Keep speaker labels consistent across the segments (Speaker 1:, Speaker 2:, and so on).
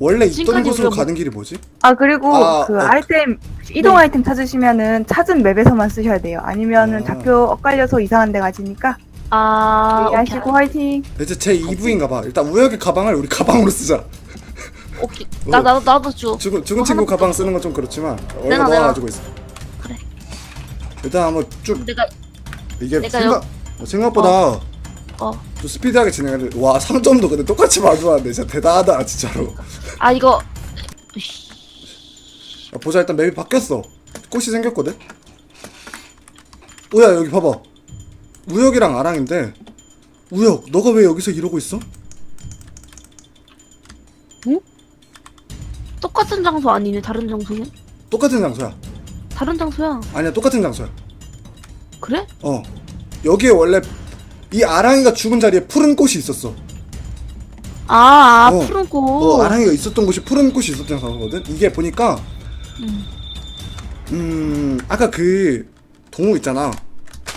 Speaker 1: 원래 있던
Speaker 2: 지금까지
Speaker 1: 곳으로
Speaker 2: 우리가
Speaker 1: 가는 길이 뭐지?
Speaker 3: 아 그리고
Speaker 1: 아,
Speaker 3: 그
Speaker 1: 어.
Speaker 3: 아이템 이동
Speaker 2: 네.
Speaker 3: 아이템 찾으시면은 찾은 맵에서만 쓰셔야 돼요. 아니면은
Speaker 1: 아.
Speaker 3: 좌표 엇갈려서 이상한 데 가지니까
Speaker 2: 아, 오케이.
Speaker 3: 이해하시고 화이팅.
Speaker 1: 이제 제 2부인가 봐. 일단 우혁의 가방을 우리 가방으로 쓰자.
Speaker 2: 오케이. 나, 나도, 나도 줘.
Speaker 1: 죽은, 죽은
Speaker 2: 뭐
Speaker 1: 친구
Speaker 2: 하나밖에
Speaker 1: 가방 쓰는 건 좀 그렇지만 원래
Speaker 2: 내놔,
Speaker 1: 너가
Speaker 2: 내놔.
Speaker 1: 가지고 있어.
Speaker 2: 그래.
Speaker 1: 일단 한번 쭉
Speaker 2: 내가,
Speaker 1: 이게
Speaker 2: 내가
Speaker 1: 생각 생각보다
Speaker 2: 어.
Speaker 1: 좀 스피디하게 진행을. 와 상점도 근데 똑같이 마주하는데 진짜 대단하다 진짜로.
Speaker 2: 아, 이거.
Speaker 1: 야, 보자 일단 맵이 바뀌었어. 꽃이 생겼거든. 오야 여기 봐봐. 우혁이랑 아랑인데 우혁 너가 왜 여기서 이러고 있어?
Speaker 2: 똑같은 장소 아니네, 다른 장소는?
Speaker 1: 똑같은 장소야.
Speaker 2: 다른 장소야.
Speaker 1: 아니야 똑같은 장소야.
Speaker 2: 그래?
Speaker 1: 어 여기에 원래 이 아랑이가 죽은 자리에 푸른 꽃이 있었어.
Speaker 2: 아, 아
Speaker 1: 어.
Speaker 2: 푸른 꽃.
Speaker 1: 어, 아랑이가 있었던 곳이 푸른 꽃이 있었던 장소거든. 이게 보니까
Speaker 2: 음.
Speaker 1: 음 아까 그 동우 있잖아.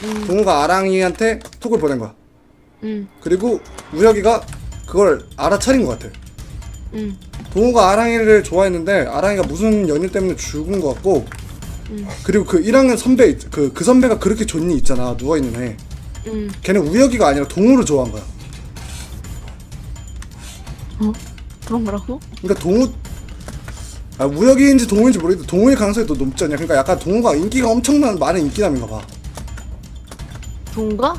Speaker 2: 음,
Speaker 1: 동우가 아랑이한테 톡을 보낸 거야.
Speaker 2: 음,
Speaker 1: 그리고 우혁이가 그걸 알아차린 것 같아.
Speaker 2: 음,
Speaker 1: 동우가 아랑이를 좋아했는데 아랑이가 무슨 연유 때문에 죽은 것 같고
Speaker 2: 음,
Speaker 1: 그리고 그 1학년 선배 있- 그, 그 선배가 그렇게 좋니 있잖아 누워 있는 애
Speaker 2: 음.
Speaker 1: 걔는 우혁이가 아니라 동우를 좋아한 거야
Speaker 2: 그런 거라고?
Speaker 1: 그러니까 동우 아, 우혁이인지 동우인지 모르겠는데 동우일 가능성이 더 높지 않냐 그러니까 약간 동우가 인기가 엄청난 많은 인기남인가 봐
Speaker 2: 동가?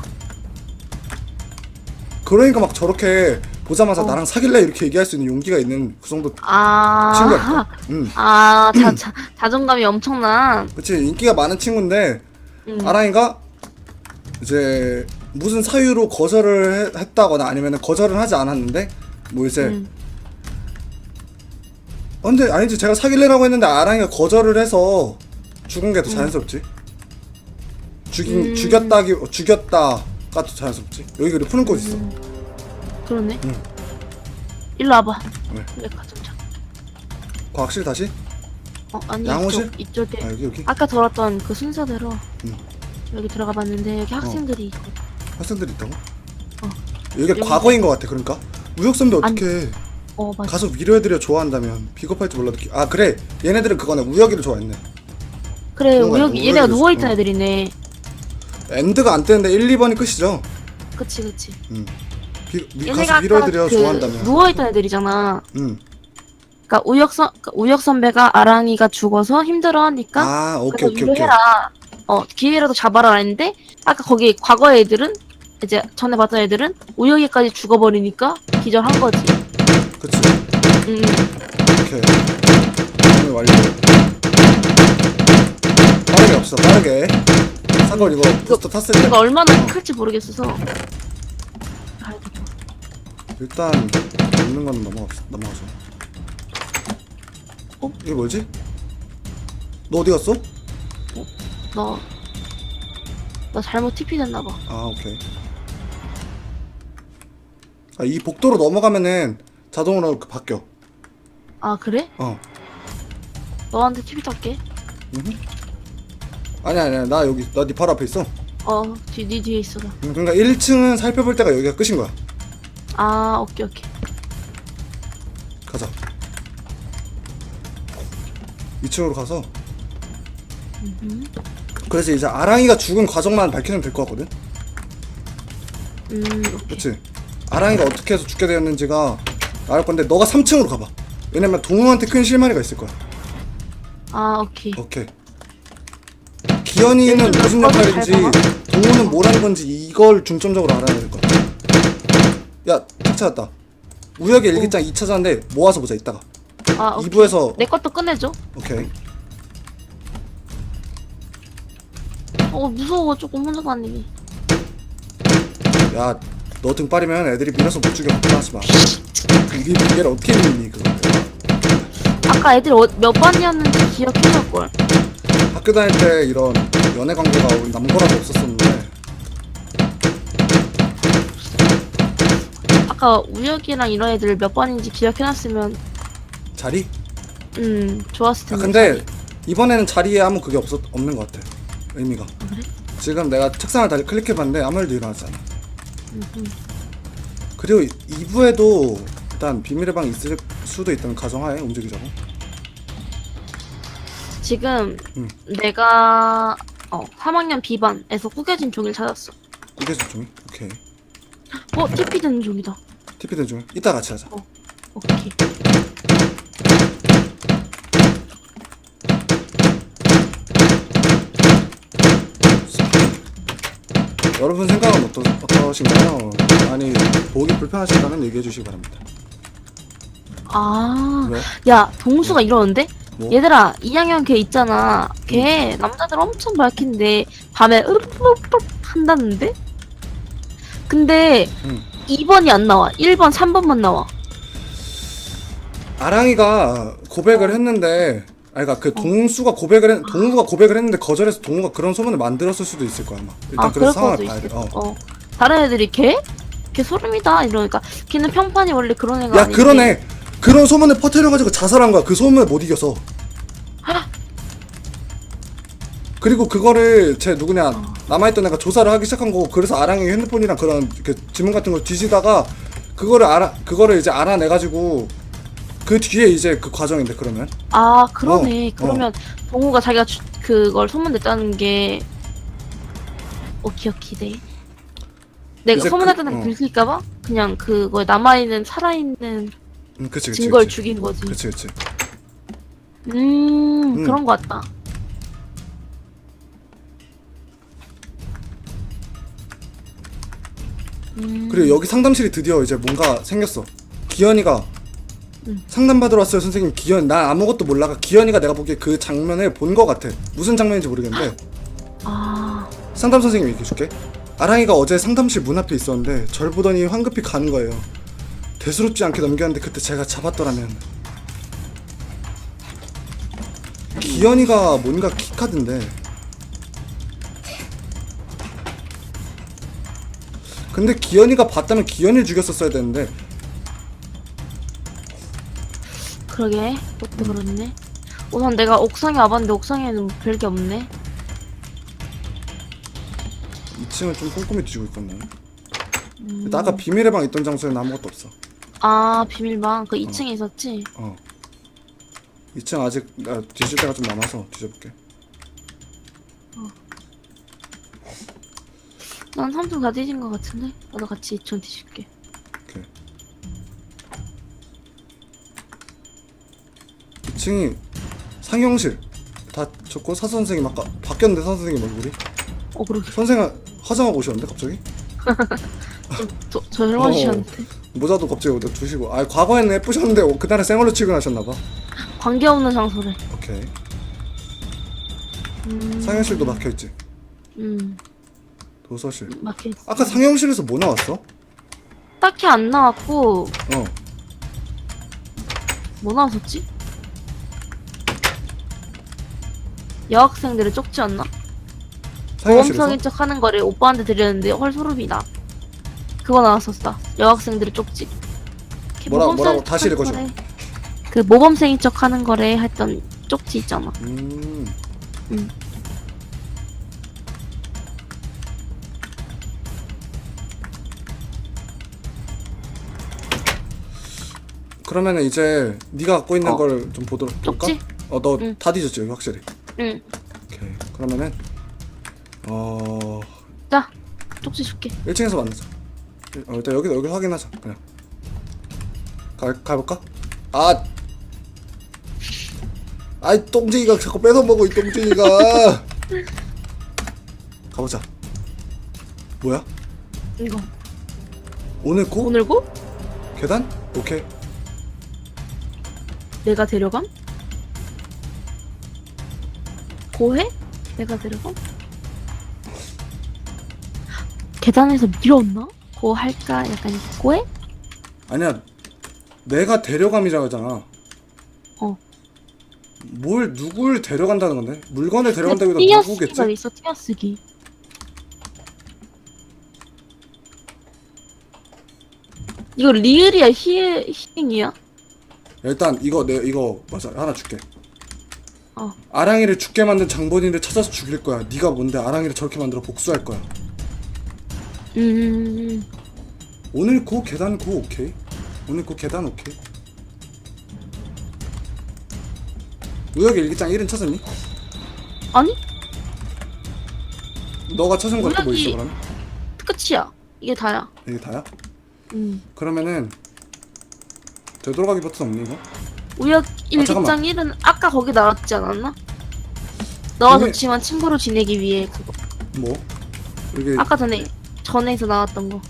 Speaker 1: 그러니까 막 저렇게 보자마자
Speaker 2: 어.
Speaker 1: 나랑 사귈래 이렇게 얘기할 수 있는 용기가 있는 그 정도
Speaker 2: 아.
Speaker 1: 친구야 응
Speaker 2: 아, 자, 자, 자존감이 엄청난.
Speaker 1: 그치 인기가 많은 친구인데
Speaker 2: 음.
Speaker 1: 아랑이가 이제 무슨 사유로 거절을 해- 했다거나 아니면 거절을 하지 않았는데 뭐 이제
Speaker 2: 음.
Speaker 1: 어, 근데 아니지 제가 사귈래라고 했는데 아랑이가 거절을 해서 죽은 게 더 자연스럽지 죽인
Speaker 2: 음.
Speaker 1: 죽였다기 어, 죽였다가 더 자연스럽지 여기 그리고 푸른 꽃 있어
Speaker 2: 그러네.
Speaker 1: 응.
Speaker 2: 일로 와봐.
Speaker 1: 왜?
Speaker 2: 왜 가정자?
Speaker 1: 과학실 다시
Speaker 2: 어, 아니,
Speaker 1: 양호실?
Speaker 2: 이쪽, 이쪽에.
Speaker 1: 아 여기 여기
Speaker 2: 아까 돌았던 그 순서대로
Speaker 1: 응.
Speaker 2: 여기 들어가 봤는데 여기 학생들이 있고.
Speaker 1: 학생들 있다고
Speaker 2: 어.
Speaker 1: 여기
Speaker 2: 여기-
Speaker 1: 과거인 것 같아 그러니까 우혁 선배
Speaker 2: 아니,
Speaker 1: 어떻게
Speaker 2: 어, 맞아.
Speaker 1: 가서 위로해드려 좋아한다면 비겁할지 몰라도 기- 아 그래 얘네들은 그거네 우혁이를 좋아했네
Speaker 2: 그래,
Speaker 1: 그런 거야,
Speaker 2: 우혁이, 얘네가
Speaker 1: 우혁이
Speaker 2: 누워 있던
Speaker 1: 있어.
Speaker 2: 애들이네.
Speaker 1: 엔드가 안 뜨는데 1, 2번이 끝이죠
Speaker 2: 그치, 그치.
Speaker 1: 음. 비, 미,
Speaker 2: 얘네가
Speaker 1: 가서 위로해드려
Speaker 2: 그
Speaker 1: 좋아한다면
Speaker 2: 누워 있던 애들이잖아.
Speaker 1: 음.
Speaker 2: 그니까 우혁 선, 그러니까 우혁 선배가 아랑이가 죽어서 힘들어하니까
Speaker 1: 아 오케이
Speaker 2: 그래서
Speaker 1: 오케이 오케이
Speaker 2: 위로해라. 어 기회라도 잡아라 했는데 아까 거기 과거 애들은 이제 전에 봤던 애들은 우혁이까지 죽어버리니까 기절한 거지.
Speaker 1: 그치
Speaker 2: 음,
Speaker 1: 오케이 오늘 완료 빠르게 합시다 빠르게 상걸 이거 부스터 탔을 때
Speaker 2: 이거 얼마나
Speaker 1: 어.
Speaker 2: 클지 모르겠어서. 가야.
Speaker 1: 일단 없는 건 넘어갑시다 넘어가죠
Speaker 2: 어?
Speaker 1: 이게 뭐지? 너 어디 갔어?
Speaker 2: 너, 너 잘못 TP 됐나 봐.
Speaker 1: 아 오케이 아, 이 복도로 넘어가면은 자동으로 그 바뀌어
Speaker 2: 아 그래?
Speaker 1: 어
Speaker 2: 너한테 TP 탈게.
Speaker 1: 음흠. 아니야 아니야 나 여기 나 네 바로 앞에 있어
Speaker 2: 어, 뒤, 네 뒤에 있어 나.
Speaker 1: 음, 그러니까 1층은 살펴볼 때가 여기가 끝인 거야
Speaker 2: 아, 오케이 오케이.
Speaker 1: 가자 2층으로 가서
Speaker 2: 음,
Speaker 1: 그래서 이제 아랑이가 죽은 과정만 밝히면 될 것 같거든
Speaker 2: 음.
Speaker 1: 그치 아랑이가 어떻게 해서 죽게 되었는지가 나올 건데 너가 3층으로 가봐 왜냐면 동우한테 큰 실마리가 있을 거야
Speaker 2: 아, 오케이.
Speaker 1: 오케이 기현이는
Speaker 2: 얘들
Speaker 1: 무슨 역할인지. 동우는 뭘 하는 건지 이걸 중점적으로 알아야 될 거야 야책 찾았다 우혁의 일기장 2차전인데 모아서 보자 이따가
Speaker 2: 아, 오케이.
Speaker 1: 2부에서
Speaker 2: 내 것도 끝내줘.
Speaker 1: 오케이
Speaker 2: 어, 무서워. 조금 혼자 다니기.
Speaker 1: 야 너등 빠리면 애들이 밀어서 못 죽여 걱정하지 마 이게 무게를 어떻게 믿니 그거
Speaker 2: 아까 애들 어, 몇 반이었는지 기억해볼걸.
Speaker 1: 학교 다닐 때 이런 연애 관계가 우리 남고라도 없었었는데
Speaker 2: 아까 우혁이랑 이런 애들 몇 반인지 기억해놨으면
Speaker 1: 자리?
Speaker 2: 음 좋았을
Speaker 1: 아,
Speaker 2: 텐데.
Speaker 1: 근데 이번에는 자리에 아무 그게 없었 없는 것 같아 의미가
Speaker 2: 그래?
Speaker 1: 지금 내가 책상을 다시 클릭해봤는데 아무 일도 일어나지 않아
Speaker 2: 음,
Speaker 1: 그리고 2부에도 일단 비밀의 방이 있을 수도 있다는 가정하에 움직이자고.
Speaker 2: 지금
Speaker 1: 음.
Speaker 2: 내가 어 3학년 B반에서 구겨진 종이를 찾았어.
Speaker 1: 이게 중이 오케이.
Speaker 2: 어 TP 되는 종이다.
Speaker 1: TP 된 중에 이따 같이 하자.
Speaker 2: 오케이.
Speaker 1: 여러분 생각은 어떠, 어떠신가요? 많이 보기 불편하실까면 얘기해 주시기 바랍니다.
Speaker 2: 아,
Speaker 1: 왜?
Speaker 2: 야 동수가 이러는데?
Speaker 1: 뭐?
Speaker 2: 얘들아 2학년 걔 있잖아. 걔 남자들 엄청 밝힌데 밤에 으르르르 한다는데? 근데
Speaker 1: 응.
Speaker 2: 2번이 안 나와. 1번, 3번만 나와.
Speaker 1: 아랑이가 고백을 했는데 아니 그러니까 그 동수가 고백을 했, 동우가 고백을 했는데 거절해서 동우가 그런 소문을 만들었을 수도 있을 거야 아마. 일단
Speaker 2: 아,
Speaker 1: 그래서 상황을
Speaker 2: 거도
Speaker 1: 봐야 돼. 어.
Speaker 2: 어. 다른 애들이 걔? 걔 소름이다 이러니까 걔는 평판이 원래 그런 애가
Speaker 1: 야
Speaker 2: 아닌데
Speaker 1: 그러네. 그런 소문을 퍼뜨려가지고 자살한 거야. 그 소문을 못 이겨서. 그리고 그거를 제 누구냐
Speaker 2: 어.
Speaker 1: 남아있던 애가 조사를 하기 시작한 거고 그래서 아랑이 핸드폰이랑 그런 그 지문 같은 걸 뒤지다가 그거를 알아 그거를 이제 알아내가지고 그 뒤에 이제 그 과정인데 그러면?
Speaker 2: 아 그러네.
Speaker 1: 어,
Speaker 2: 그러면 동우가 자기가 주, 그걸 소문냈다는 게 오키 오키 돼 내가
Speaker 1: 이제
Speaker 2: 소문냈다는
Speaker 1: 그-
Speaker 2: 게
Speaker 1: 어.
Speaker 2: 들킬까봐? 그냥 그거에 남아 있는 살아 있는
Speaker 1: 음, 그치 그치
Speaker 2: 증거를
Speaker 1: 그치.
Speaker 2: 죽인 거지.
Speaker 1: 그치 그치.
Speaker 2: 음,
Speaker 1: 음.
Speaker 2: 그런 거 같다. 음,
Speaker 1: 그리고 여기 상담실이 드디어 이제 뭔가 생겼어. 기현이가
Speaker 2: 음.
Speaker 1: 상담 받으러 왔어요 선생님. 기현 나 아무것도 몰라가 기현이가 내가 보기에 그 장면을 본거 같아. 무슨 장면인지 모르겠는데.
Speaker 2: 아.
Speaker 1: 상담 선생님 얘기해줄게. 아랑이가 어제 상담실 문 앞에 있었는데 절 보더니 황급히 가는 거예요. 대수롭지 않게 넘겼는데 그때 제가 잡았더라면. 기현이가 뭔가 키카드인데. 근데 기현이가 봤다면 기현이를 죽였었어야 되는데
Speaker 2: 그러게. 그것도 그렇네. 우선 내가 옥상에 와봤는데 옥상에는 별게 없네.
Speaker 1: 2층을 좀 꼼꼼히 뒤지고 있거든
Speaker 2: 음.
Speaker 1: 아까 비밀의 방 있던 장소에는 아무것도 없어.
Speaker 2: 아 비밀방? 그 2층에 있었지?
Speaker 1: 어. 2층 아직 나 뒤질 때가 좀 남아서 뒤져볼게.
Speaker 2: 난 삼촌 다 뒤진 것 같은데? 나도 같이 2층 뒤질게
Speaker 1: 2층이 상영실. 다 좋고 사 선 생님 아까 바뀌었는데 사 선 생님 얼굴이?
Speaker 2: 어 그러게.
Speaker 1: 선생님 화장하고 오셨는데 갑자기?
Speaker 2: 저, 저 젊어지셨는데?
Speaker 1: 모자도 갑자기 어디다 두시고. 아 과거에는 예쁘셨는데 어, 그날은 생얼로 출근하셨나봐.
Speaker 2: 관계없는 장소를
Speaker 1: 오케이.
Speaker 2: 음,
Speaker 1: 상영실도 막혀있지?
Speaker 2: 음.
Speaker 1: 도서실.
Speaker 2: 막혀 있어.
Speaker 1: 아까 상영실에서 뭐 나왔어?
Speaker 2: 딱히 안 나왔고
Speaker 1: 어.
Speaker 2: 뭐 나왔었지? 여학생들을 쪽지 않나? 모범성인 척 하는 거를 오빠한테 드렸는데 헐 소름이다 그거 나왔었다 여학생들의 쪽지 걔
Speaker 1: 뭐라-
Speaker 2: 모범생인
Speaker 1: 뭐라고?
Speaker 2: 척
Speaker 1: 다시
Speaker 2: 하는
Speaker 1: 읽어줘.
Speaker 2: 거래. 그 모범생인 척 하는 거래 했던 쪽지 있잖아
Speaker 1: 음
Speaker 2: 음.
Speaker 1: 그러면은 이제 네가 갖고 있는
Speaker 2: 어.
Speaker 1: 걸 좀 보도록 볼까?
Speaker 2: 쪽지?
Speaker 1: 어너
Speaker 2: 응.
Speaker 1: 다 뒤졌지 여기 확실히
Speaker 2: 응
Speaker 1: 오케이 그러면은 어
Speaker 2: 자, 쪽지 줄게.
Speaker 1: 1층에서 만나자 어, 일단 여기 여기 확인하자 그냥 가 가볼까? 아 아이 똥쟁이가 자꾸 뺏어 먹어 이 똥쟁이가 가보자 뭐야?
Speaker 2: 이거.
Speaker 1: 오늘 고?
Speaker 2: 오늘고?
Speaker 1: 계단? 오케이
Speaker 2: 내가 데려감? 고해? 내가 데려감? 계단에서 밀었나? 고 할까? 약간 고해?
Speaker 1: 아니야 내가 데려감이라고 하잖아
Speaker 2: 어.
Speaker 1: 뭘 누굴 데려간다는 건데? 물건을 데려간다기보다
Speaker 2: 띄어쓰기가
Speaker 1: 누구겠지?
Speaker 2: 있어, 띄어쓰기. 이거 리을이야, 히, 히잉이야?
Speaker 1: 일단 이거 내 이거 맞아 하나 줄게.
Speaker 2: 어.
Speaker 1: 아랑이를 죽게 만든 장본인을 찾아서 죽일 거야. 네가 뭔데 아랑이를 저렇게 만들어 복수할 거야.
Speaker 2: 음,
Speaker 1: 오늘 고 계단 고 오케이. 오늘 그 계단 오케이. 우혁이 일기장 1은 찾았니?
Speaker 2: 아니
Speaker 1: 너가 찾은 것도 뭐 있어
Speaker 2: 우혁이-
Speaker 1: 그러면?
Speaker 2: 끝이야. 이게 다야.
Speaker 1: 이게 다야?
Speaker 2: 음.
Speaker 1: 그러면은 되돌아가기 버튼 없니 이거?
Speaker 2: 우혁 일기장
Speaker 1: 잠깐만.
Speaker 2: 1은 아까 거기 나왔지 않았나?
Speaker 1: 이게-
Speaker 2: 좋지만 친구로 지내기 위해 그거.
Speaker 1: 뭐? 이게
Speaker 2: 아까 전에 전에서 나왔던 거.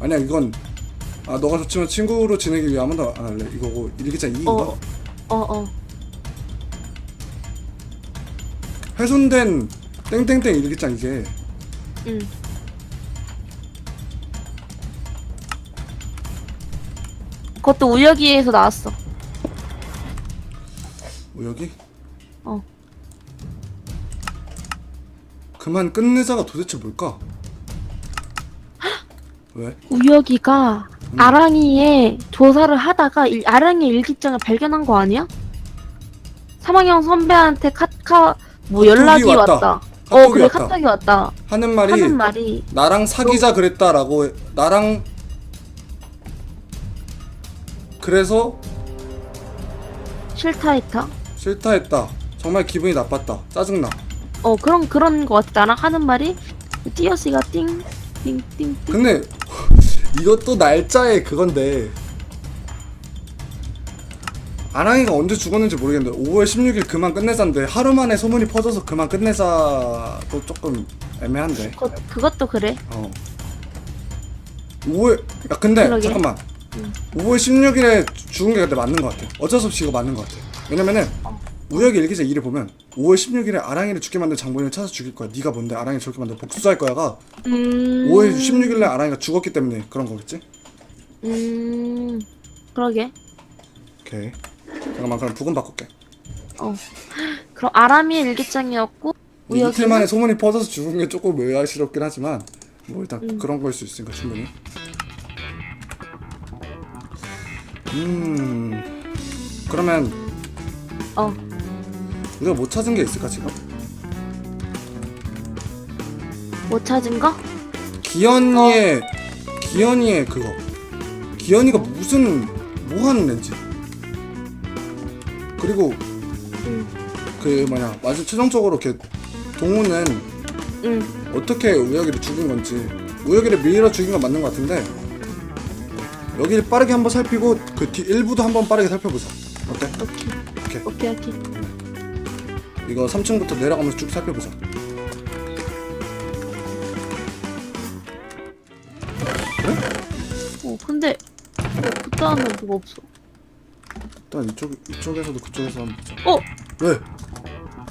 Speaker 1: 아니야 이건 아 너가 좋지만 친구로 지내기 위해 아무도 안 할래 이거고 일기장 2인가?
Speaker 2: 어. 어 어.
Speaker 1: 훼손된 땡땡땡 일기장 이게
Speaker 2: 응. 그것도 우혁이에서 나왔어.
Speaker 1: 우혁이?
Speaker 2: 어.
Speaker 1: 그만 끝내자가 도대체 뭘까? 왜?
Speaker 2: 우혁이가
Speaker 1: 음.
Speaker 2: 아랑이의 조사를 하다가 일, 아랑이의 일기장을 발견한 거 아니야? 사망형 선배한테 카카 뭐 연락이
Speaker 1: 왔다.
Speaker 2: 왔다. 어
Speaker 1: 카톡이
Speaker 2: 그래
Speaker 1: 왔다.
Speaker 2: 카톡이 왔다.
Speaker 1: 하는 말이
Speaker 2: 하는 말이
Speaker 1: 나랑 사귀자 그랬다라고 해- 나랑 그래서
Speaker 2: 싫다 했다.
Speaker 1: 싫다 했다. 정말 기분이 나빴다. 짜증나.
Speaker 2: 어 그런 그런 거 같다. 나랑 하는 말이? 띠어씨가 띵띵띵
Speaker 1: 근데 이것도 날짜의 그건데 아랑이가 언제 죽었는지 모르겠는데 5월 16일 그만 끝내자인데 하루 만에 소문이 퍼져서 그만 끝내자도 조금 애매한데.
Speaker 2: 그것 그것도 그래.
Speaker 1: 어. 5월 야 근데
Speaker 2: 그러게.
Speaker 1: 잠깐만.
Speaker 2: 응.
Speaker 1: 5월 16일에 죽은 게 근데 맞는 것 같아. 어쩔 수 없이 이거 맞는 것 같아 왜냐면은
Speaker 2: 어.
Speaker 1: 우혁이 일기자 2를 보면 5월 16일에 아랑이를 죽게 만든 장본인을 찾아 죽일 거야 네가 뭔데 아랑이 저렇게 만들어 복수할 거야가
Speaker 2: 음.
Speaker 1: 5월 16일에 아랑이가 죽었기 때문에 그런 거겠지?
Speaker 2: 음. 그러게.
Speaker 1: 오케이 잠깐만 그럼 부금 바꿀게
Speaker 2: 어. 그럼 아람이의 일기장이었고
Speaker 1: 이틀
Speaker 2: 우혁이는
Speaker 1: 만에 소문이 퍼져서 죽은 게 조금 의아스럽긴 하지만 뭐 일단
Speaker 2: 음.
Speaker 1: 그런 거일 수 있으니까 충분히 음 그러면
Speaker 2: 어.
Speaker 1: 우리가 못 찾은 게 있을까 지금?
Speaker 2: 못 찾은 거?
Speaker 1: 기현이의 기현이의 그거 기현이가 무슨 뭐 하는 앤지 그리고
Speaker 2: 응.
Speaker 1: 그 뭐냐 마지막 최종적으로 걔 동우는
Speaker 2: 응.
Speaker 1: 어떻게 우혁이를 죽인 건지 우혁이를 밀어 죽인 건 맞는 것 같은데 여기를 빠르게 한번 살피고 그 뒤 일부도 한번 빠르게 살펴보자 어때?
Speaker 2: 오케이.
Speaker 1: 오케이
Speaker 2: 오케이.
Speaker 1: 이거 3층부터 내려가면서 쭉 살펴보자
Speaker 2: 어 근데 어, 그딴은 그거 없어.
Speaker 1: 일단 이쪽, 이쪽에서도 그쪽에서 한번 보자
Speaker 2: 어
Speaker 1: 왜?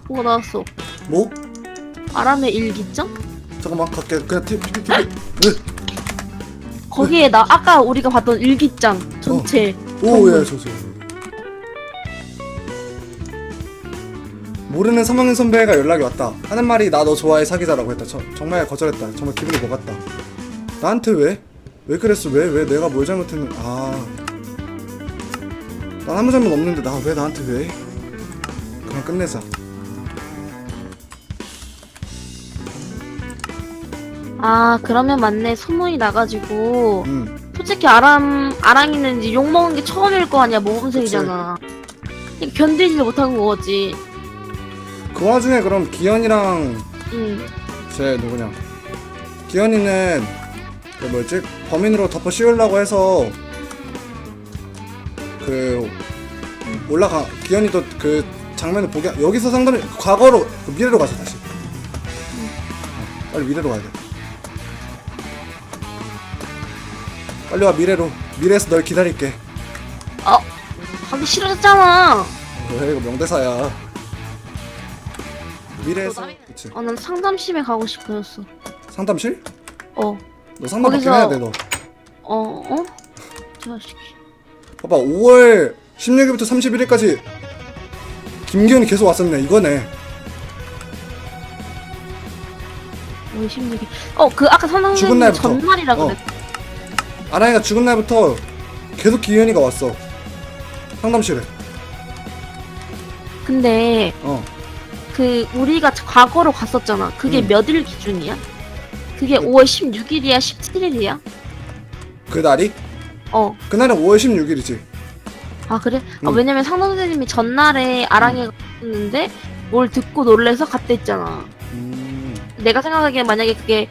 Speaker 2: 뭐가 나왔어?
Speaker 1: 뭐?
Speaker 2: 아람의 일기장?
Speaker 1: 잠깐만 갈게 그냥 티, 티, 티, 티. 왜?
Speaker 2: 거기에 나 아까 우리가 봤던 일기장 전체.
Speaker 1: 오예 저 저. 모르는 사망인 선배가 연락이 왔다. 하는 말이 나 너 좋아해 사귀자라고 했다. 저, 정말 거절했다. 정말 기분이 뭐 같다. 나한테 왜? 왜 그랬어? 왜? 왜 내가 뭘 잘못했는 아 난 아무 잘못 없는데 나 왜 나한테 왜? 그냥 끝내자.
Speaker 2: 아 그러면 맞네. 소문이 나가지고.
Speaker 1: 음.
Speaker 2: 솔직히 아람 아랑이는 이제 욕 먹은 게 처음일 거 아니야. 모범생이잖아. 견디지 못한 거지.
Speaker 1: 그 와중에 그럼 기현이랑
Speaker 2: 응.
Speaker 1: 제 누구냐? 기현이는 그 뭐였지? 범인으로 덮어 씌우려고 해서 그 올라가 기현이도 그 장면을 보게 여기서 상담이 과거로 그 미래로 가자 다시. 어, 빨리 미래로 가야 돼. 빨리 와 미래로. 미래에서 널 기다릴게.
Speaker 2: 어? 가기 싫어졌잖아.
Speaker 1: 왜 이거 명대사야 미래에서 그치
Speaker 2: 어, 난 상담심에 가고 싶어졌어.
Speaker 1: 상담실?
Speaker 2: 어,
Speaker 1: 너 상담 받긴
Speaker 2: 거기서-
Speaker 1: 해야 돼너
Speaker 2: 어, 어? 저 자식이.
Speaker 1: 봐봐 5월 16일부터 31일까지 김기현이 계속 왔었네 이거네
Speaker 2: 오, 16일. 어, 그 아까
Speaker 1: 죽은
Speaker 2: 선생님
Speaker 1: 날부터.
Speaker 2: 전날이라
Speaker 1: 어.
Speaker 2: 그랬.
Speaker 1: 아랑이가 죽은 날부터 계속 기현이가 왔어 상담실에
Speaker 2: 근데
Speaker 1: 어
Speaker 2: 그 우리가 과거로 갔었잖아. 그게
Speaker 1: 음.
Speaker 2: 몇 일 기준이야? 그게 5월 16일이야, 17일이야?
Speaker 1: 그 날이
Speaker 2: 어.
Speaker 1: 그날은 5월 16일이지.
Speaker 2: 아 그래? 아,
Speaker 1: 응.
Speaker 2: 왜냐면 상담 선생님이 전날에 아랑이가 갔는데 뭘 듣고 놀래서 갔댔잖아.
Speaker 1: 음,
Speaker 2: 내가 생각하기에 만약에 그게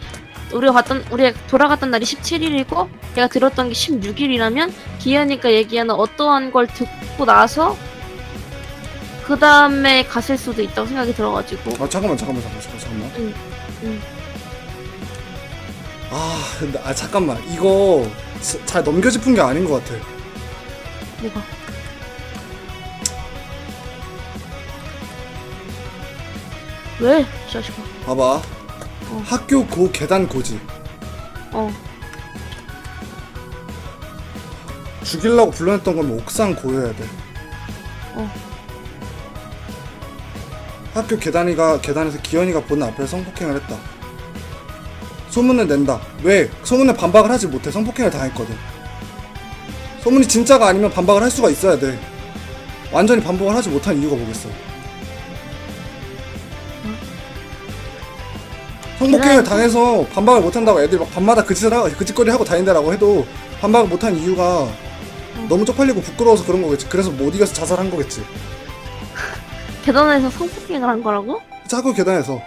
Speaker 2: 우리가 갔던 우리가 돌아갔던 날이 17일이고 내가 들었던 게 16일이라면 기현이가 얘기하는 어떠한 걸 듣고 나서 그 다음에 갔을 수도 있다고 생각이 들어가지고
Speaker 1: 아 잠깐만 잠깐만 잠깐만 잠깐만. 잠깐만.
Speaker 2: 응, 응.
Speaker 1: 아, 근데 아 잠깐만 이거 자- 잘 넘겨 짚은 게 아닌 것 같아.
Speaker 2: 뭐가 왜? 이 자식아
Speaker 1: 봐봐. 학교 고 계단 고지.
Speaker 2: 어
Speaker 1: 죽이려고 불러냈던 건 옥상 고여야 돼.
Speaker 2: 어.
Speaker 1: 학교 계단이가 계단에서 기현이가 보는 앞에 성폭행을 했다. 소문을 낸다. 왜? 소문에 반박을 하지 못해. 성폭행을 당했거든. 소문이 진짜가 아니면 반박을 할 수가 있어야 돼. 완전히 반박을 하지 못한 이유가 뭐겠어? 성폭행을 당해서 반박을 못한다고 애들이 막 밤마다 그 짓을 하고 그 짓거리 하고 다닌다라고 해도 반박을 못한 이유가 너무 쪽팔리고 부끄러워서 그런 거겠지. 그래서 못 이겨서 자살한 거겠지.
Speaker 2: 계단에서 성폭행을 한 거라고?
Speaker 1: 자꾸 계단에서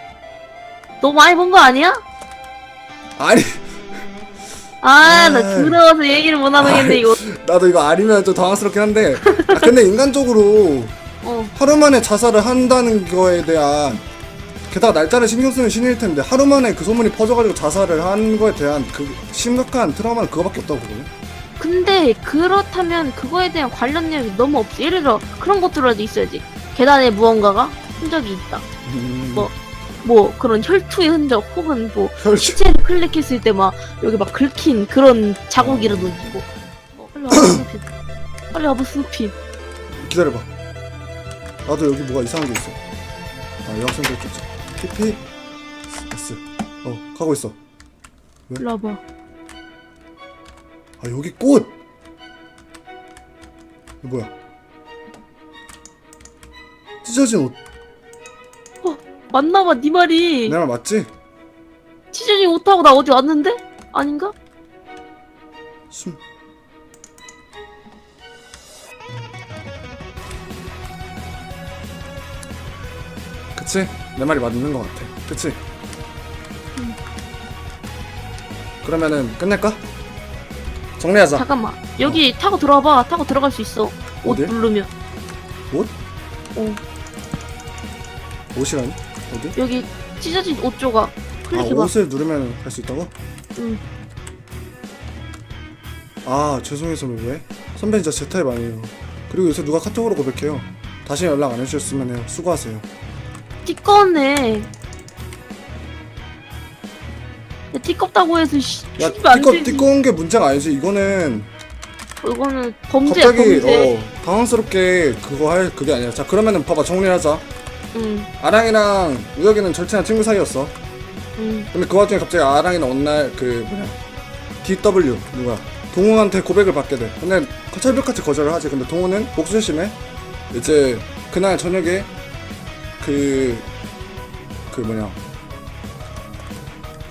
Speaker 2: 너무 많이 본 거 아니야?
Speaker 1: 아니
Speaker 2: 아, 나
Speaker 1: 아이.
Speaker 2: 들어와서 얘기를 못 하겠네, 이거.
Speaker 1: 나도 이거 아니면 좀 당황스럽긴 한데 아, 근데 인간적으로
Speaker 2: 어,
Speaker 1: 하루 만에 자살을 한다는 거에 대한 게다가 날짜를 신경 쓰는 신일 텐데 하루 만에 그 소문이 퍼져가지고 자살을 한 거에 대한 그 심각한 트라우마는 그거밖에 없다고 보거든.
Speaker 2: 근데 그렇다면 그거에 대한 관련 내용이 너무 없어. 예를 들어, 그런 것들이라도 있어야지. 계단에 무언가가 흔적이 있다.
Speaker 1: 음,
Speaker 2: 뭐, 뭐, 그런 혈투의 흔적, 혹은 뭐,
Speaker 1: 혈
Speaker 2: 시체를 클릭했을 때 막, 여기 막 긁힌 그런 자국이라도 있고. 어, 빨리 와봐, 스누피. 빨리 와봐, 스누피.
Speaker 1: 기다려봐. 나도 여기 뭐가 이상한 게 있어. 아 여학생들 쫓아. TP S. 어 가고 있어.
Speaker 2: 빨리 와봐.
Speaker 1: 아 여기 꽃. 이거 뭐야? 찢어진 옷.
Speaker 2: 맞나봐, 네 말이.
Speaker 1: 내 말 맞지?
Speaker 2: 치즈니 옷하고 나 어디 왔는데? 아닌가?
Speaker 1: 숨. 그치? 내 말이 맞는 것 같아. 그치? 그러면은 끝낼까? 정리하자.
Speaker 2: 잠깐만. 여기 타고 들어와봐. 타고 들어갈 수 있어. 옷
Speaker 1: 어디?
Speaker 2: 누르면.
Speaker 1: 옷?
Speaker 2: 어.
Speaker 1: 옷이라니? 어디?
Speaker 2: 여기 찢어진 옷 조각.
Speaker 1: 아
Speaker 2: 클릭해봐.
Speaker 1: 옷을 누르면 할수 있다고?
Speaker 2: 응.
Speaker 1: 아 죄송해요 선배 왜? 선배 진짜 제 타입 아니에요. 그리고 요새 누가 카톡으로 고백해요. 다시 연락 안 해주셨으면 해요. 수고하세요.
Speaker 2: 띠꺼네. 야, 띠껍다고 해서 씨,
Speaker 1: 야
Speaker 2: 죽이면 안
Speaker 1: 띠꺼
Speaker 2: 되지.
Speaker 1: 띠꺼운 게 문제가 아니지. 이거는
Speaker 2: 이거는 범죄야
Speaker 1: 갑자기
Speaker 2: 범죄.
Speaker 1: 어 당황스럽게 그거 할 그게 아니야. 자 그러면은 봐봐 정리하자.
Speaker 2: 응,
Speaker 1: 아랑이랑 우혁이는 절친한 친구 사이였어.
Speaker 2: 응.
Speaker 1: 근데 그 와중에 갑자기 아랑이는 어느 날그 뭐냐 DW 누가 동훈한테 고백을 받게 돼. 근데 철벽같이 거절을 하지. 근데 동훈은 복수심에 이제 그날 저녁에 그 그 뭐냐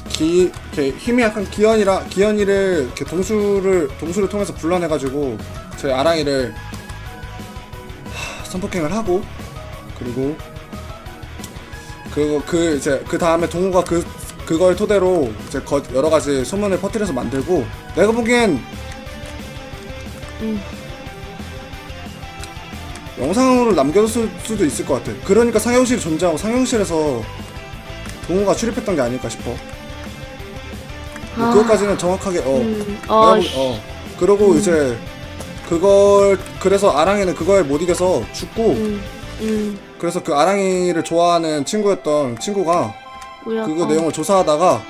Speaker 1: 기 이렇게 힘이 약간 기현이라 기현이를 이렇게 동수를 동수를 통해서 불러내가지고 저희 아랑이를 하, 성폭행을 하고 그리고 그거 그 이제 그 다음에 동우가 그 그걸 토대로 이제 거, 여러 가지 소문을 퍼뜨려서 만들고 내가 보기엔
Speaker 2: 응.
Speaker 1: 영상으로 남겨뒀을 수도 있을 것 같아. 그러니까 상영실이 존재하고 상영실에서 동우가 출입했던 게 아닐까 싶어. 뭐
Speaker 2: 아.
Speaker 1: 그것까지는 정확하게 어.
Speaker 2: 음, 어,
Speaker 1: 보기-
Speaker 2: 씨.
Speaker 1: 어. 그러고 이제 그걸 그래서 아랑이는 그거에 못 이겨서 죽고
Speaker 2: 응, 응.
Speaker 1: 그래서 그 아랑이를 좋아하는 친구였던 친구가
Speaker 2: 뭐야?
Speaker 1: 그거
Speaker 2: 어,
Speaker 1: 내용을 조사하다가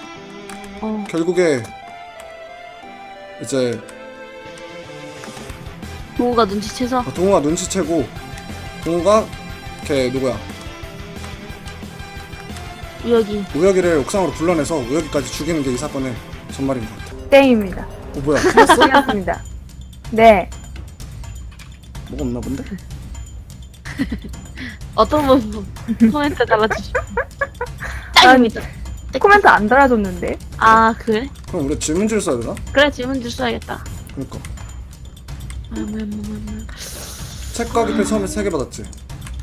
Speaker 2: 어.
Speaker 1: 결국에 이제
Speaker 2: 동우가 눈치채서
Speaker 1: 어, 동우가 눈치채고 동우가 걔 누구야
Speaker 2: 우혁이.
Speaker 1: 우혁이를 옥상으로 불러내서 우혁이까지 죽이는 게 이 사건의 전말인 것 같아.
Speaker 3: 땡입니다.
Speaker 1: 어 뭐야?
Speaker 3: 틀렸습니다. 네.
Speaker 1: 뭐가 없나 본데?
Speaker 2: 어떤 분 코멘트 달아주시. 딱입니다.
Speaker 3: 코멘트 안 달아줬는데.
Speaker 2: 아 그래?
Speaker 1: 그럼 우리 질문지를 써야 되나?
Speaker 2: 그래 질문 줄 써야겠다.
Speaker 1: 그러니까
Speaker 2: 음,
Speaker 1: 책과 기필 처음에 세 개 받았지.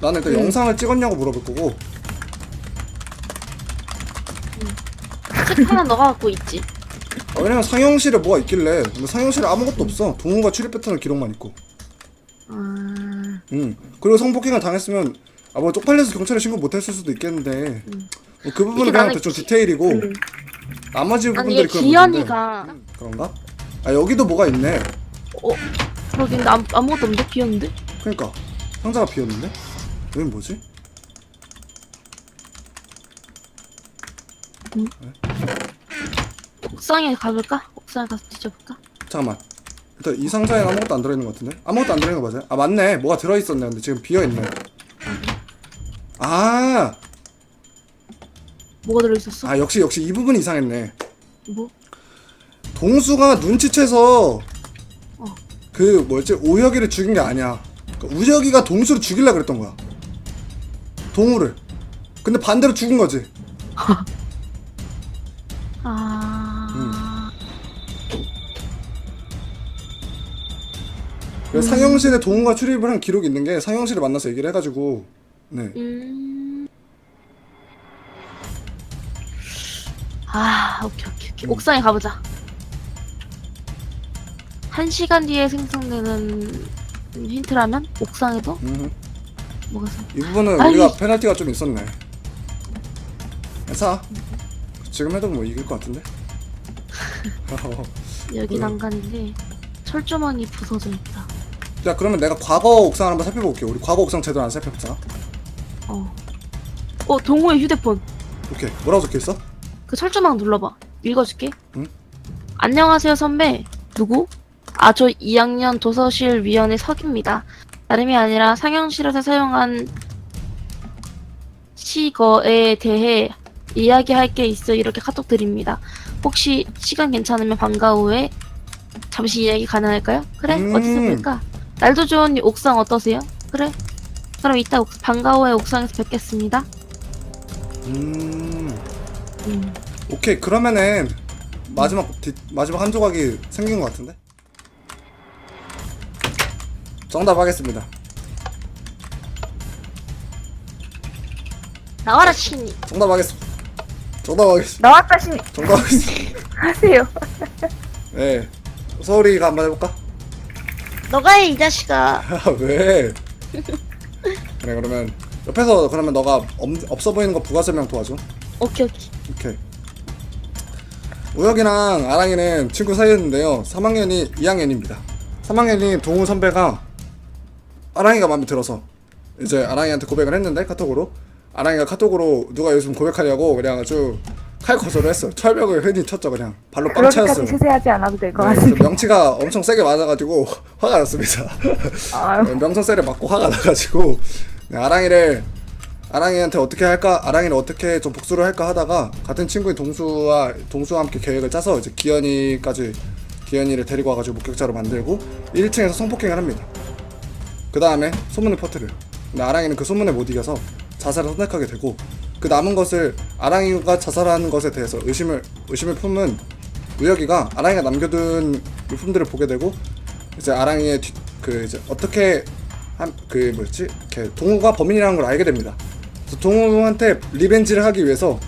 Speaker 1: 나는 일단 영상을 찍었냐고 물어볼 거고
Speaker 2: 책 하나 너가 갖고 있지.
Speaker 1: 아, 왜냐면 상영실에 뭐가 있길래 근데 상영실에 아무것도 없어 동우가 출입 패턴을 기록만 있고
Speaker 2: 아,
Speaker 1: 응 그리고 성폭행을 당했으면 아뭐 쪽팔려서 경찰에 신고 못했을 수도 있겠는데 뭐그 부분은
Speaker 2: 이게
Speaker 1: 그냥
Speaker 2: 나는
Speaker 1: 대충
Speaker 2: 기-
Speaker 1: 디테일이고
Speaker 2: 음.
Speaker 1: 나머지
Speaker 2: 아니
Speaker 1: 부분들이 그런
Speaker 2: 기현이가.
Speaker 1: 그런가? 아 여기도 뭐가 있네
Speaker 2: 어 그러긴 아무, 아무것도 없는데 비었는데?
Speaker 1: 그러니까 상자가 비었는데 여긴 뭐지?
Speaker 2: 옥상에 가볼까? 옥상에 가서 뒤져볼까?
Speaker 1: 잠깐만 일단 이 상자에 아무것도 안 들어있는 것 같은데? 아무것도 안 들어있는 거 맞아요? 아 맞네. 뭐가 들어있었네. 근데 지금 비어있네. 아,
Speaker 2: 뭐가 들어있었어?
Speaker 1: 아 역시 역시 이 부분이 이상했네.
Speaker 2: 뭐?
Speaker 1: 동수가 눈치채서
Speaker 2: 어.
Speaker 1: 그 뭐였지? 오혁이를 죽인 게 아니야. 그 우혁이가 동수를 죽이려 그랬던 거야. 동우를. 근데 반대로 죽인 거지.
Speaker 2: 아...
Speaker 1: 그래서 상영실에 동우가 출입을 한 기록이 있는 게 상영실에 만나서 얘기를 해가지고 네
Speaker 2: 음... 아, 오케이, 오케이, 오케이.
Speaker 1: 음.
Speaker 2: 옥상에 가보자. 한 시간 뒤에 생성되는 힌트라면 옥상에도
Speaker 1: 음.
Speaker 2: 뭐가 있어?
Speaker 1: 이 부분은
Speaker 2: 아니.
Speaker 1: 우리가 페널티가 좀 있었네 사 지금 해도 뭐 이길 것 같은데
Speaker 2: 여기
Speaker 1: 음.
Speaker 2: 난간인데 철조망이 부서져 있다.
Speaker 1: 자 그러면 내가 과거 옥상을 한번 살펴볼게 우리 과거 옥상 제대로 안 살펴봤잖아
Speaker 2: 어. 어, 동호의 휴대폰.
Speaker 1: 오케이 뭐라고 적혀 있어?
Speaker 2: 그 철조망 눌러봐. 읽어줄게.
Speaker 1: 응?
Speaker 2: 안녕하세요, 선배. 누구? 아, 저 2학년 도서실 위원회 석입니다. 다름이 아니라 상영실에서 사용한 시거에 대해 이야기할 게 있어 이렇게 카톡 드립니다. 혹시 시간 괜찮으면 방과 후에 잠시 이야기 가능할까요? 그래?
Speaker 1: 음.
Speaker 2: 어디서 볼까? 날도 좋은 이 옥상 어떠세요? 그래? 그럼 이따 옥- 방과 후에 옥상에서 뵙겠습니다.
Speaker 1: 음
Speaker 2: 음.
Speaker 1: 오케이 그러면은 마지막 뒤, 마지막 한 조각이 생긴 것 같은데 정답 하겠습니다
Speaker 2: 나와라 신이.
Speaker 1: 정답 하겠습니다 정답 하겠습니다
Speaker 3: 나왔다 신
Speaker 1: 정답 하겠습니다
Speaker 3: 하세요.
Speaker 1: 네 서울이가 한번 해볼까?
Speaker 2: 너가 해 이 자식아.
Speaker 1: 왜? 그래 그러면 옆에서 그러면 너가 없, 없어 보이는 거 부가 설명 도와줘
Speaker 2: 오케이 오케이.
Speaker 1: 오케이 우혁이랑 아랑이는 친구 사이였는데요 3학년이 2학년입니다 3학년이 동우 선배가 아랑이가 마음에 들어서 이제 아랑이한테 고백을 했는데 카톡으로 아랑이가 카톡으로 누가 요즘 고백하냐고 그냥 아주 칼 거절을 했어 철벽을 흔히 쳤죠 그냥 발로 빵
Speaker 3: 그렇게까지
Speaker 1: 차였어요
Speaker 3: 세세하지 않아도 될 것
Speaker 1: 네, 그
Speaker 3: 같습니다.
Speaker 1: 명치가 엄청 세게 맞아가지고 화가 났습니다
Speaker 3: 아유.
Speaker 1: 네, 명성세를 맞고 화가 나가지고 네, 아랑이를 아랑이한테 어떻게 할까 아랑이를 어떻게 좀 복수를 할까 하다가 같은 친구인 동수와 동수와 함께 계획을 짜서 이제 기현이까지 기현이를 데리고 와가지고 목격자로 만들고 1층에서 성폭행을 합니다. 그 다음에 소문을 퍼뜨려요. 근데 아랑이는 그 소문에 못 이겨서 자살을 선택하게 되고 그 남은 것을 아랑이가 자살한 것에 대해서 의심을 의심을 품은 우혁이가 아랑이가 남겨둔 물품들을 보게 되고 이제 아랑이의 뒤, 그 이제 어떻게 한 그 뭐였지 이렇게 동우가 범인이라는 걸 알게 됩니다. 그래서 동우한테 리벤지를 하기 위해서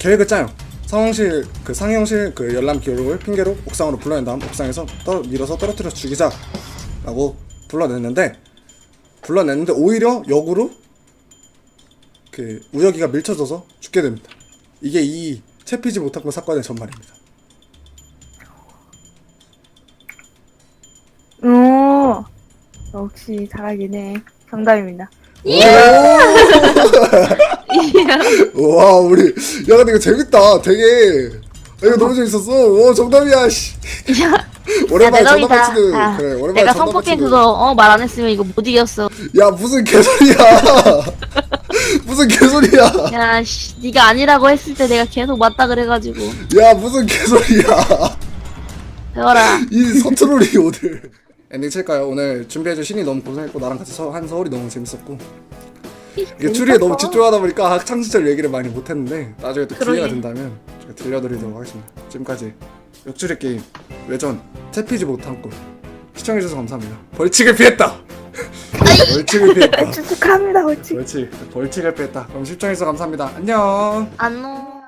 Speaker 1: 계획을 짜요. 상황실 그 상영실 그 열람 기록을 핑계로 옥상으로 불러낸 다음 옥상에서 떠 밀어서 떨어뜨려 죽이자라고 불러냈는데 불러냈는데 오히려 역으로 그 우혁이가 밀쳐져서 죽게 됩니다. 이게 이 채피지 못한 것 사건의 전말입니다.
Speaker 3: 오. 역시 잘하긴 해. 정답입니다.
Speaker 1: 와 우리 야 근데 이거 재밌다 되게 야, 이거 너무 재밌었어 오 정답이야 씨 오랜만에 정답 맞히는
Speaker 2: 아,
Speaker 1: 그래 오랜만에
Speaker 2: 내가
Speaker 1: 정답
Speaker 2: 성폭행
Speaker 1: 맞히는
Speaker 2: 그거 어 말 안 했으면 이거 못 이겼어.
Speaker 1: 야 무슨 개소리야 무슨 개소리야
Speaker 2: 야, 씨, 네가 아니라고 했을 때 내가 계속 맞다 그래가지고
Speaker 1: 야 무슨 개소리야
Speaker 2: 배워라.
Speaker 1: 이 서투르리 오늘 엔딩 칠까요 오늘 준비해준 신이 너무 고생했고 나랑 같이 서, 한 서울이 너무 재밌었고 이게 추리에 너무 집중하다 보니까 학창시절 얘기를 많이 못했는데 나중에 또 기회가
Speaker 2: 그러게.
Speaker 1: 된다면 제가 들려드리도록 하겠습니다 지금까지 역추리 게임 외전 채피지 못한 꼴 시청해주셔서 감사합니다. 벌칙을 피했다. 벌칙을 피했다.
Speaker 3: 축하합니다, 옳지.
Speaker 1: 벌칙 벌칙을 피했다. 그럼 시청해주셔서 감사합니다. 안녕.
Speaker 2: 안녕